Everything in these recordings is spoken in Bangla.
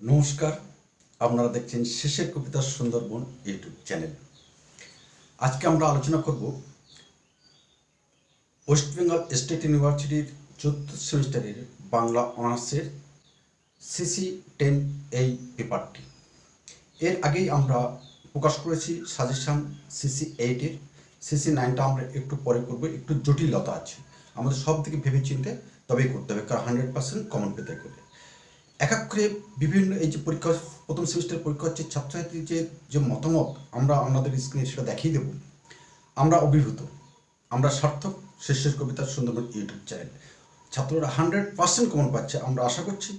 নমস্কার, আপনারা দেখছেন শেষের কবিতা সুন্দরবন ইউটিউব চ্যানেল। আজকে আমরা আলোচনা করব ওয়েস্ট বেঙ্গল স্টেট ইউনিভার্সিটির চতুর্থ সেমিস্টারের বাংলা অনার্সের সিসি টেন এই পেপারটি। এর আগেই আমরা প্রকাশ করেছি সাজেশান সিসি এইটের সিসি নাইনটা আমরা একটু পরে করব, একটু জটিলতা আছে। আমাদের সব থেকে ভেবে চিনতে তবেই করতে হবে, কারণ হান্ড্রেড পার্সেন্ট কমন পেতে গেলে। এক এক করে বিভিন্ন এই যে পরীক্ষা, প্রথম সেমিস্টার পরীক্ষা হচ্ছে ছাত্রছাত্রীর যে মতামত আমরা আমাদের স্ক্রিনে সেটা দেখিয়ে দেব। আমরা অভিভূত আমরা সার্থক। শেষের কবিতার সুন্দরবন ইউটিউব চ্যানেল। ছাত্ররা হান্ড্রেড পার্সেন্ট কমন পাচ্ছে। আমরা আশা করছি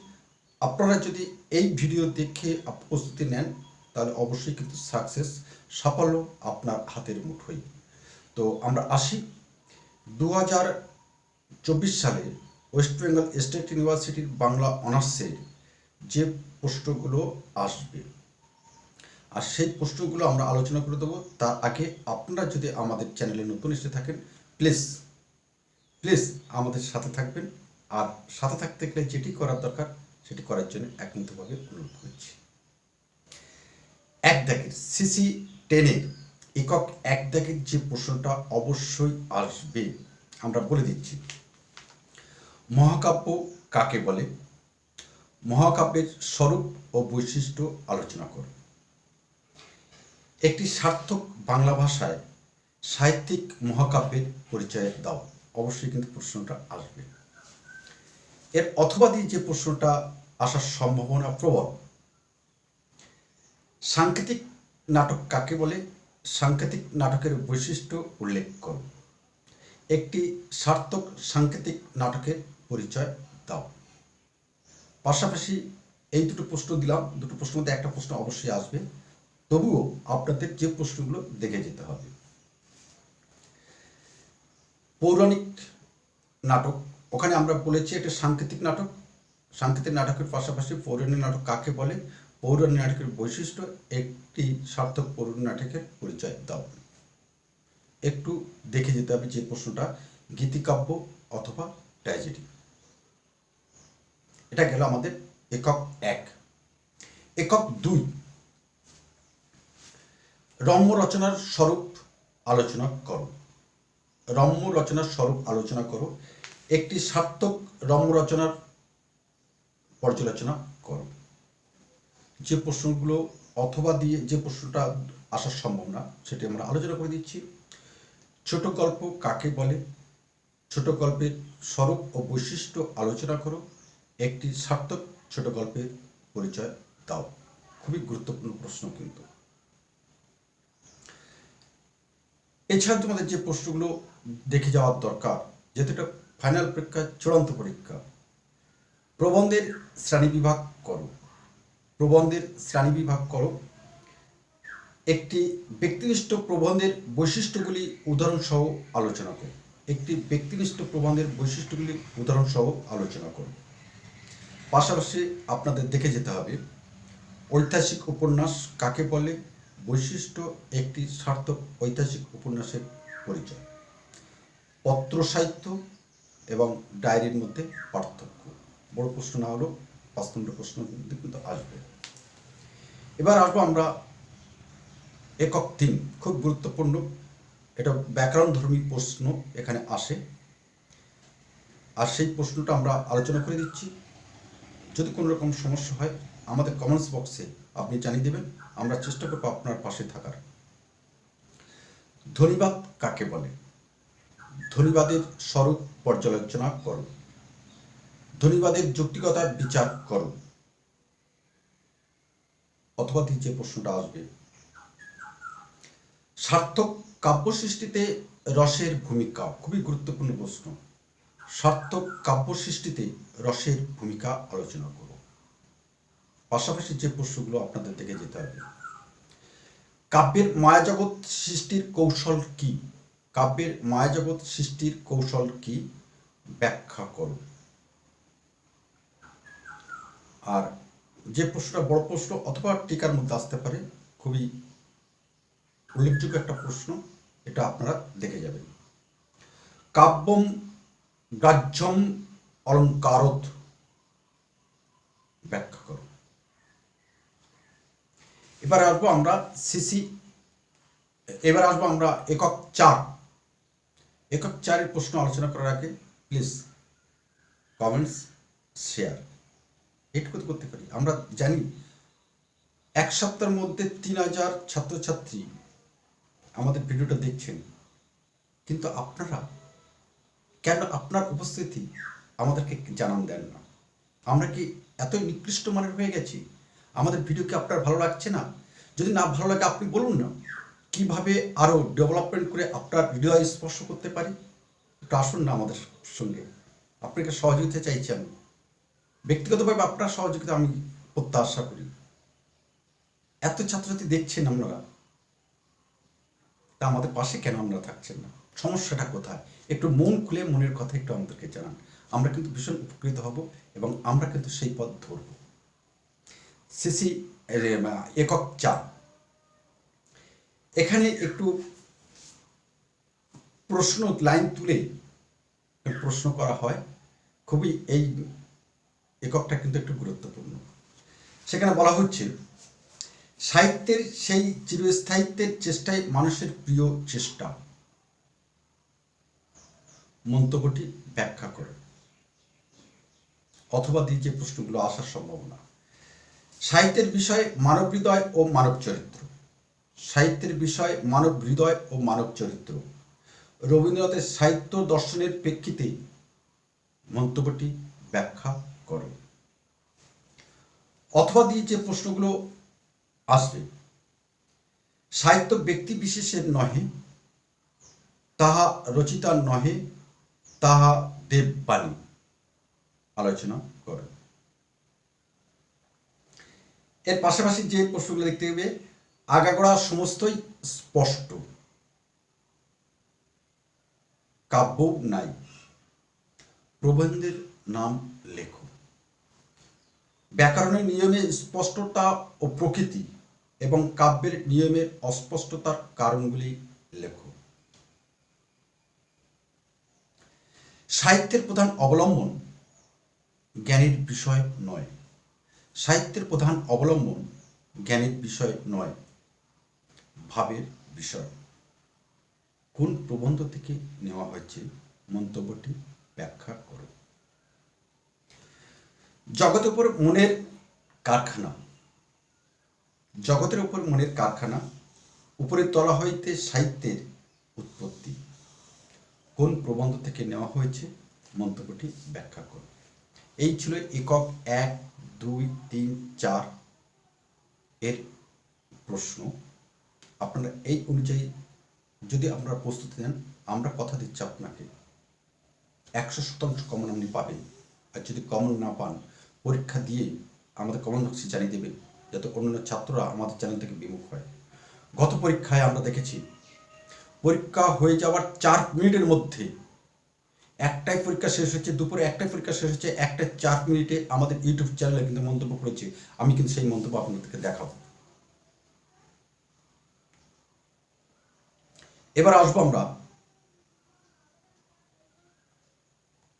আপনারা যদি এই ভিডিও দেখে প্রস্তুতি নেন, তাহলে অবশ্যই কিন্তু সাকসেস সাফল্য আপনার হাতের মুঠোই তো আমরা আসি। দু হাজার চব্বিশ সালে ওয়েস্ট বেঙ্গল স্টেট ইউনিভার্সিটির বাংলা অনার্সের যে প্রশ্নগুলো আসবে। আর সেই প্রশ্নগুলো আমরা আলোচনা করে দেবো। তার আগে আপনারা যদি আমাদের চ্যানেলে নতুন এসে থাকেন, প্লিজ প্লিজ আমাদের সাথে থাকবেন। আর সাথে থাকতে গেলে যেটি করার দরকার, সেটি করার জন্য একান্তভাবে অনুরোধ করছি। এক দাগের, সিসি টেনের একক এক দাগের যে প্রশ্নটা অবশ্যই আসবে। আমরা বলে দিচ্ছি, মহাকাব্য কাকে বলে? মহাকাব্যের স্বরূপ ও বৈশিষ্ট্য আলোচনা করো একটি সার্থক বাংলা ভাষায় সাহিত্যিক মহাকাব্যের পরিচয় দাও। অবশ্যই কিন্তু প্রশ্নটা আসবে। এর অথবা দিয়ে যে প্রশ্নটা আসার সম্ভাবনা প্রবল, সাংকেতিক নাটক কাকে বলে? সাংকেতিক নাটকের বৈশিষ্ট্য উল্লেখ করো একটি সার্থক সাংকেতিক নাটকের পরিচয় দাও। পাশাপাশি এই দুটো প্রশ্ন দিলাম, দুটো প্রশ্নের মধ্যে একটা প্রশ্ন অবশ্যই আসবে। তবুও আপনাদের যে প্রশ্নগুলো দেখে যেতে হবে। পৌরাণিক নাটক, ওখানে আমরা বলেছি এটা সাংকেতিক নাটক। সাংকেতিক নাটকের পাশাপাশি পৌরাণিক নাটক কাকে বলে? পৌরাণিক নাটকের বৈশিষ্ট্য, একটি সার্থক পৌরাণিক নাটকের পরিচয় দাও। একটু দেখে যেতে হবে যে প্রশ্নটা গীতিকাব্য অথবা ট্র্যাজেডি এটা গেল আমাদের একক এক। একক দুই। রম্য রচনার স্বরূপ আলোচনা করো। রম্য রচনার স্বরূপ আলোচনা করো। একটি সার্থক রম্য রচনার পর্যালোচনা করো। যে প্রশ্নগুলো অথবা দিয়ে যে প্রশ্নটা আসার সম্ভব না সেটি আমরা আলোচনা করে দিচ্ছি। ছোট গল্প কাকে বলে? ছোট গল্পের স্বরূপ ও বৈশিষ্ট্য আলোচনা করো। একটি সার্থক ছোট গল্পের পরিচয় দাও। খুবই গুরুত্বপূর্ণ প্রশ্ন কিন্তু। এছাড়া তোমাদের যে প্রশ্নগুলো দেখে যাওয়ার দরকার, যেহেতু এটা ফাইনাল পরীক্ষা, চূড়ান্ত পরীক্ষা, প্রবন্ধের শ্রেণি বিভাগ করো। প্রবন্ধের শ্রেণি বিভাগ করো। একটি ব্যক্তিনিষ্ঠ প্রবন্ধের বৈশিষ্ট্যগুলি উদাহরণসহ আলোচনা করো। একটি ব্যক্তিনিষ্ঠ প্রবন্ধের বৈশিষ্ট্যগুলি উদাহরণসহ আলোচনা করো। পাশাপাশি আপনাদের দেখে যেতে হবে, ঐতিহাসিক উপন্যাস কাকে বলে? বৈশিষ্ট্য একটি সার্থক ঐতিহাসিক উপন্যাসের পরিচয়। পত্র সাহিত্য এবং ডায়েরির মধ্যে পার্থক্য। বড় প্রশ্ন না হলেও পাঁচ নম্বর প্রশ্ন কিন্তু আসবে। এবার আসব আমরা একক তিন খুব গুরুত্বপূর্ণ। এটা ব্যাকরণ ধর্মী প্রশ্ন এখানে আসে। আর সেই প্রশ্নটা আমরা আলোচনা করে দিচ্ছি। যদি কোনো রকম সমস্যা হয়, আমাদের কমেন্টস বক্সে আপনি জানিয়ে দেবেন, আমরা চেষ্টা করব আপনার পাশে থাকার। ধনীবাদ কাকে বলে? ধনীবাদের স্বরূপ পর্যালোচনা করো। ধনীবাদের যৌক্তিকতার বিচার করো। অথবা যে প্রশ্নটা আসবে। সার্থক কাব্য সৃষ্টিতে রসের ভূমিকা, খুবই গুরুত্বপূর্ণ প্রশ্ন। সার্থক কাব্য সৃষ্টিতে রসের ভূমিকা আলোচনা করো পাশাপাশি যে প্রশ্নগুলো আপনাদের দেখে যেতে হবে। কাব্যের মায়াজগৎ সৃষ্টির কৌশল কি? কাব্যের মায়াজগৎ সৃষ্টির কৌশল কি? ব্যাখ্যা করো। আর যে প্রশ্নটা বড় প্রশ্ন অথবা টিকার মধ্যে আসতে পারে, খুবই উল্লেখযোগ্য একটা প্রশ্ন, এটা আপনারা দেখে যাবেন। কাব্যম গ্রাহ্যম অলঙ্কারত ব্যাখ্যা করো। এবার আসব আমরা সিসি, এবার আসব আমরা একক চার। একক চারের প্রশ্ন আলোচনা করার আগে প্লিজ কমেন্টস শেয়ার এটুকু করতে পারি আমরা জানি এক সপ্তাহের মধ্যে তিন হাজার ছাত্রছাত্রী আমাদের ভিডিওটা দেখছেন। কিন্তু আপনারা কেন আপনার উপস্থিতি আমাদেরকে জানান দেন না? আমরা কি এতই নিকৃষ্ট মানের হয়ে গেছি? আমাদের ভিডিও কি আপনার ভালো লাগছে না? যদি না ভালো লাগে, আপনি বলুন না। কীভাবে আরও ডেভেলপমেন্ট করে আপনার হৃদয় স্পর্শ করতে পারি? একটু আসুন না আমাদের সঙ্গে। আপনাকে সহযোগিতা চাইছি আমি। ব্যক্তিগতভাবে আপনার সহযোগিতা আমি প্রত্যাশা করি। এত ছাত্রছাত্রী দেখছেন আপনারা। তা আমাদের পাশে কেন আমরা থাকছেন না? সমস্যাটা কোথায়? একটু মন খুলে মনের কথা একটু আমাদেরকে জানান। আমরা কিন্তু ভীষণ উপকৃত হব এবং আমরা কিন্তু সেই পথ ধরব। সিসি একক চা। এখানে একটু প্রশ্ন, লাইন তুলে প্রশ্ন করা হয়। খুবই এই এককটা কিন্তু একটু গুরুত্বপূর্ণ। সেখানে বলা হচ্ছে সাহিত্যের সেই চিরস্থায়িত্বের চেষ্টাই মানুষের প্রিয় চেষ্টা। মন্তব্যটি ব্যাখ্যা করে। অথবা দিয়ে যে প্রশ্নগুলো আসার সম্ভাবনা। সাহিত্যের বিষয় মানব হৃদয় ও মানব চরিত্র সাহিত্যের বিষয় মানব হৃদয় ও মানব চরিত্র রবীন্দ্রনাথের সাহিত্য দর্শনের প্রেক্ষিতে মন্তব্যটি ব্যাখ্যা করো। অথবা দিয়ে যে প্রশ্নগুলো আসবে। সাহিত্য ব্যক্তি বিশেষের নহে, তাহা রচিতার নহে, তাহা দেববাণী। আলোচনা করে। এর পাশাপাশি যে প্রশ্নগুলো দেখতে হবে, আগাগোড়া সমস্তই স্পষ্ট। কাব্য নাই। প্রবন্ধের নাম লেখো। ব্যাকরণের নিয়মে স্পষ্টতা ও প্রকৃতি এবং কাব্যের নিয়মের অস্পষ্টতার কারণগুলি লেখো। সাহিত্যের প্রধান অবলম্বন জ্ঞানের বিষয় নয়। সাহিত্যের প্রধান অবলম্বন জ্ঞানের বিষয় নয়, ভাবের বিষয়। কোন প্রবন্ধ থেকে নেওয়া হয়েছে মন্তব্যটি ব্যাখ্যা করো। জগতের উপর মনের কারখানা। জগতের উপর মনের কারখানা, উপরের তলা হইতে সাহিত্যের উৎপত্তি। কোন প্রবন্ধ থেকে নেওয়া হয়েছে? মন্তব্যটি ব্যাখ্যা করো এই ছিল একক এক, দুই, তিন, চার এর প্রশ্ন। আপনারা এই অনুযায়ী যদি আপনারা প্রস্তুতি নেন, আমরা কথা দিচ্ছি আপনাকে। একশো শতাংশ কমন আপনি পাবেন। আর যদি কমন না পান, পরীক্ষা দিয়ে আমাদের কমন বক্সে জানিয়ে দেবেন। যাতে অন্যান্য ছাত্ররা আমাদের চ্যানেল থেকে বিমুখ হয়। গত পরীক্ষায় আমরা দেখেছি, পরীক্ষা হয়ে যাওয়ার চার মিনিটের মধ্যে একটাই পরীক্ষা শেষ হচ্ছে দুপুরে একটাই পরীক্ষা শেষ হচ্ছে একটা চার মিনিটে আমাদের ইউটিউব চ্যানেলে কিন্তু মন্তব্য করেছে। আমি কিন্তু সেই মন্তব্য আপনাদেরকে দেখাবো। এবার আসব আমরা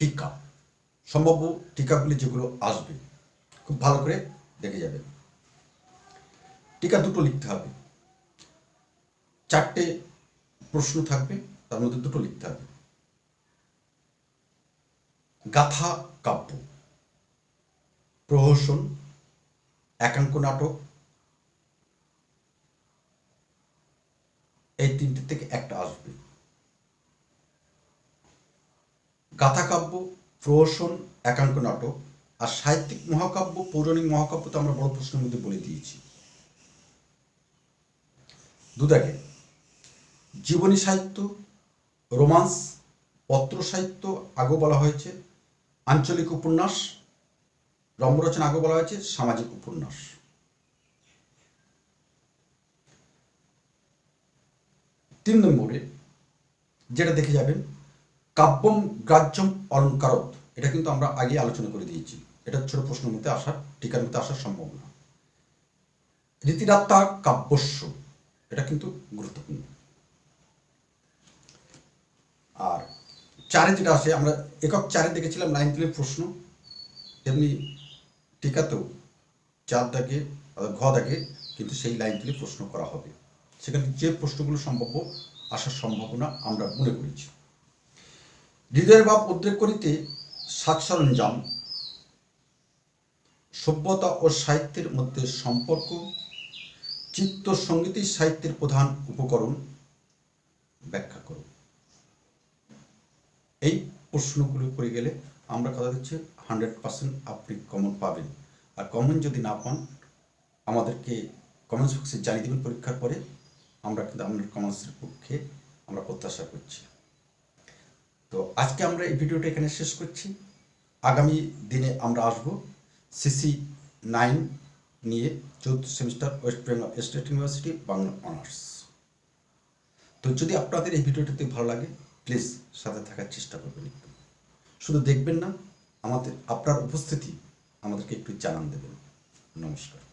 টিকা। সম্ভাব্য টিকাগুলি যেগুলো আসবে, খুব ভালো করে দেখে যাবেন। টিকা দুটো লিখতে হবে। চারটে প্রশ্ন থাকবে, তার মধ্যে দুটো লিখতে হবে। গাথা কাব্য, প্রহসন, একাঙ্ক নাটক, এই তিনটে থেকে একটা আসবে। গাথা কাব্য, প্রহসন, একাঙ্ক নাটক আর সাহিত্যিক মহাকাব্য, পৌরাণিক মহাকাব্য তো আমরা বড় প্রশ্নের মধ্যে বলে দিয়েছি। দুদাকে জীবনী সাহিত্য, রোমান্স, পত্র সাহিত্য আগেও বলা হয়েছে, আঞ্চলিক উপন্যাস, রম্যরচনা আগে বলা হয়েছে, সামাজিক উপন্যাস। তিন নম্বরে যেটা দেখে যাবেন, কাব্যম গ্রাহ্যম অলঙ্কারত। এটা কিন্তু আমরা আগে আলোচনা করে দিয়েছি। এটা ছোট প্রশ্নের মধ্যে আসার, টিকার মধ্যে আসার সম্ভব সম্ভাবনা। রীতিরাত্মা কাব্যস্য। এটা কিন্তু গুরুত্বপূর্ণ। আর চারে যেটা আসে আমরা একক চারে দেখেছিলাম নাইন তুলের প্রশ্ন। তেমনি টিকাতেও চার দাগে ঘ দাগে কিন্তু সেই লাইন থেকে প্রশ্ন করা হবে। সেখানে যে প্রশ্নগুলো সম্ভাব্য আসার সম্ভাবনা আমরা মনে করেছি। হৃদয়ের ভাব উদ্রেক করিতে সাজ সরঞ্জাম, সভ্যতা ও সাহিত্যের মধ্যে সম্পর্ক চিত্ত সঙ্গীতই সাহিত্যের প্রধান উপকরণ ব্যাখ্যা করুন। এই প্রশ্নগুলো করে গেলে আমরা কথা দিচ্ছি হান্ড্রেড পার্সেন্ট আপনি কমন পাবেন। আর কমন যদি না পান, আমাদেরকে কমেন্টস বক্সে জানিয়ে দেবেন পরীক্ষার পরে। আমরা কিন্তু আপনার কমেন্টসের পক্ষে আমরা প্রত্যাশা করছি। তো আজকে আমরা এই ভিডিওটা এখানে শেষ করছি। আগামী দিনে আমরা আসব সিসি নাইন নিয়ে চৌদ্দ semester West Bengal State University, Bangla honours. তো যদি আপনাদের এই ভিডিওটিতে ভালো লাগে, প্লিজ সাথে থাকার চেষ্টা করবেন একটু। শুধু দেখবেন না, আমাদের, আপনার উপস্থিতি আমাদেরকে একটু জানান দেবেন। নমস্কার।